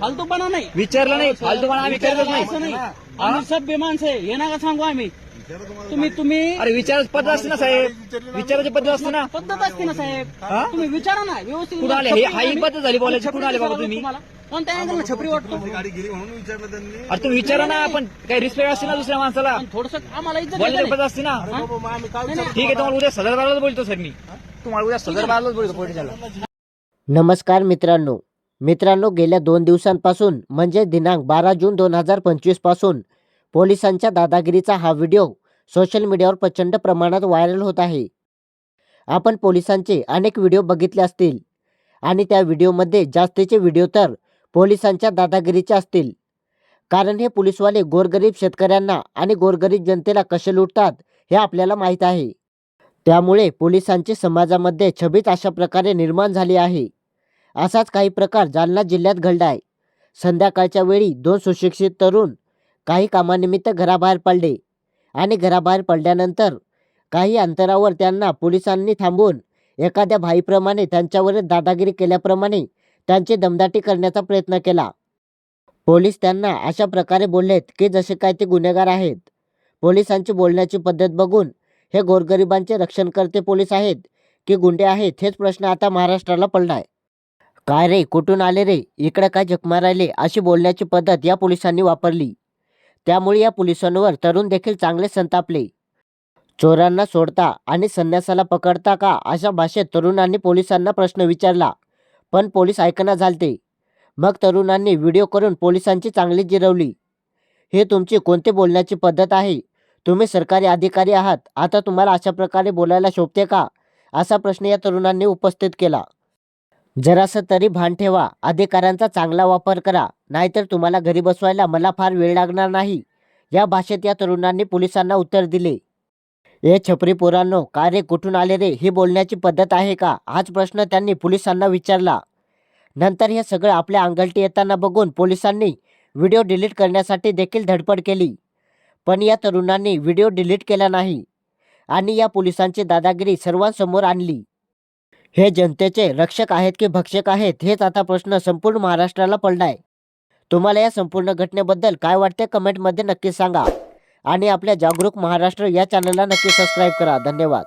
फालतूपणा नाही. विचारलं नाही फालतूपणा आम्ही करतच असं नाही नाही. आम्ही सभ्य माणसं आहे. हे नका सांगू आम्ही. तुम्ही तुम्ही अरे विचारायची पद्धत असते ना साहेब. विचारायची पद्धत असते ना. पद्धत असते ना साहेब. हा? तुम्ही विचारा ना. व्यवस्थित कुठं आले? हे- हा ही आम्ही- पद्धत झाली बोलायची. छपरी कुठं आले बाबा तुम्ही? तुम्हाला? कोणत्या अँगलला छपरी वाटतो गाडी गेली म्हणून विचारलं त्यांनी. अरे तुम्ही विचारा ना. आपण काही रिस्पेक्ट असते ना दुसऱ्या माणसाला? थोडस आम्हाला इज्जत बोलण्याची द्यायची पद्धत असते ना. अरे बाबा, मग आम्ही काय नाही, नाही. ठीक आहे तुम्हाला उद्या सदर बारालाच बोलतो सर मी. तुम्हाला उद्या सदर बारालाच बोलतो पोलिसाला. नमस्कार मित्रांनो. मित्रांनो गेल्या दोन दिवसांपासून म्हणजे दिनांक बारा जून दोन हजार पंचवीसपासून पोलिसांच्या दादागिरीचा हा व्हिडिओ सोशल मीडियावर प्रचंड प्रमाणात व्हायरल होत आहे. आपण पोलिसांचे अनेक व्हिडिओ बघितले असतील आणि त्या व्हिडिओमध्ये जास्तीचे व्हिडिओ तर पोलिसांच्या दादागिरीचे असतील. कारण हे पोलिसवाले गोरगरीब शेतकऱ्यांना आणि गोरगरीब जनतेला कसे लुटतात हे आपल्याला माहीत आहे. त्यामुळे पोलिसांची समाजामध्ये छबीच अशा प्रकारे निर्माण झाली आहे. असाच काही प्रकार जालना जिल्ह्यात घडला आहे संध्याकाळच्या वेळी दोन सुशिक्षित तरुण काही कामानिमित्त घराबाहेर पडले आणि घराबाहेर पडल्यानंतर काही अंतरावर त्यांना पोलिसांनी थांबवून एखाद्या भाईप्रमाणे त्यांच्यावर दादागिरी केल्याप्रमाणे त्यांची दमदाटी करण्याचा प्रयत्न केला. पोलीस त्यांना अशा प्रकारे बोललेत की जसे काय ते गुन्हेगार आहेत. पोलिसांची बोलण्याची पद्धत बघून हे गोरगरिबांचे रक्षण करते पोलीस आहेत की गुंडे आहेत हेच प्रश्न आता महाराष्ट्राला पडला आहे काय रे कुठून आले रे? इकडे काय जखमा मारायले? अशी बोलण्याची पद्धत या पोलिसांनी वापरली. त्यामुळे या पोलिसांवर तरुण देखील चांगले संतापले. चोरांना सोडता आणि संन्यासाला पकडता का? अशा भाषेत तरुणांनी पोलिसांना प्रश्न विचारला. पण पोलीस ऐकना झालते. मग तरुणांनी व्हिडिओ करून पोलिसांची चांगली जिरवली. हे तुमची कोणती बोलण्याची पद्धत आहे? तुम्ही सरकारी अधिकारी आहात. आता तुम्हाला अशा प्रकारे बोलायला शोभते का? असा प्रश्न या तरुणांनी उपस्थित केला. जरासं तरी भान ठेवा. अधिकाऱ्यांचा चांगला वापर करा. नाहीतर तुम्हाला घरी बसवायला मला फार वेळ लागणार नाही. या भाषेत या तरुणांनी पोलिसांना उत्तर दिले. ए छपरी पोरांनो काय रे? कुठून आले रे? ही बोलण्याची पद्धत आहे का? हाच प्रश्न त्यांनी पोलिसांना विचारला. नंतर हे सगळं आपल्या अंगलटी येताना बघून पोलिसांनी व्हिडिओ डिलीट करण्यासाठी देखील धडपड केली. पण या तरुणांनी व्हिडिओ डिलीट केला नाही आणि या पोलिसांची दादागिरी सर्वांसमोर आणली. हे जनतेचे रक्षक आहेत की भक्षक आहेत हेच आता प्रश्न संपूर्ण महाराष्ट्राला पडलाय. तुम्हाला या संपूर्ण घटनेबद्दल काय वाटते कमेंटमध्ये नक्की सांगा. आणि आपल्या जागरूक महाराष्ट्र या चॅनलला नक्की सबस्क्राईब करा. धन्यवाद.